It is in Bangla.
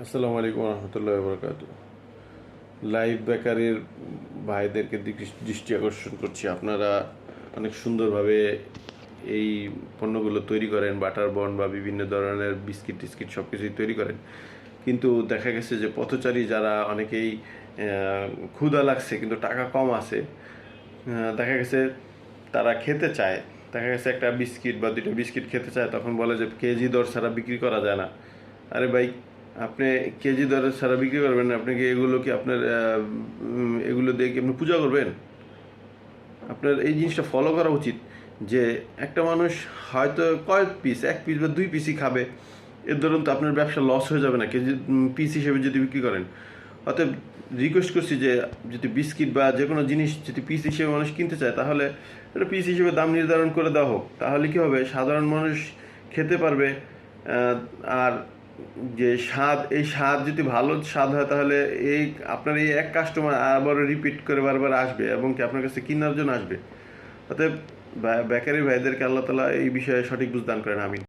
আসসালামু আলাইকুম রহমতুল্লাহ বরকাত লাইভ বেকারির ভাইদেরকে দৃষ্টি- আকর্ষণ করছি। আপনারা অনেক সুন্দরভাবে এই পণ্যগুলো তৈরি করেন, বাটার বন বা বিভিন্ন ধরনের বিস্কিট টিস্কিট সব কিছুই তৈরি করেন। কিন্তু দেখা গেছে যে পথচারী যারা অনেকেই ক্ষুধা লাগছে কিন্তু টাকা কম আছে দেখা গেছে তারা খেতে চায়। দেখা গেছে একটা বিস্কিট বা দুটো বিস্কিট খেতে চায়, তখন বলে যে কেজি দর ছাড়া বিক্রি করা যায় না। আরে ভাই আপনি কেজি দরে ছাড়া বিক্রি করবেন, আপনি কি এগুলো কি আপনার এগুলো দিয়ে কি আপনি পূজা করবেন? আপনার এই জিনিসটা ফলো করা উচিত যে একটা মানুষ হয়তো কয়েক পিস এক পিস বা দুই পিসই খাবে, এর ধরুন তো আপনার ব্যবসা লস হয়ে যাবে না, কেজি পিস হিসেবে যদি বিক্রি করেন। অতএব রিকোয়েস্ট করছি যে যদি বিস্কিট বা যে কোনো জিনিস যদি পিস হিসেবে মানুষ কিনতে চায়, তাহলে এটা পিস হিসেবে দাম নির্ধারণ করে দেওয়া হোক। তাহলে কি হবে? সাধারণ মানুষ খেতে পারবে আর যে স্বাদ, এই স্বাদ যদি ভালো স্বাদ হয় তাহলে এই আপনার এই এক কাস্টমার আবার রিপিট করে বারবার আসবে এবং কি আপনার কাছে কেনার জন্য আসবে। অতএব বেকারি ভাইদেরকে আল্লাহ তালা এই বিষয়ে সঠিক বুঝদান করেন, আমিন।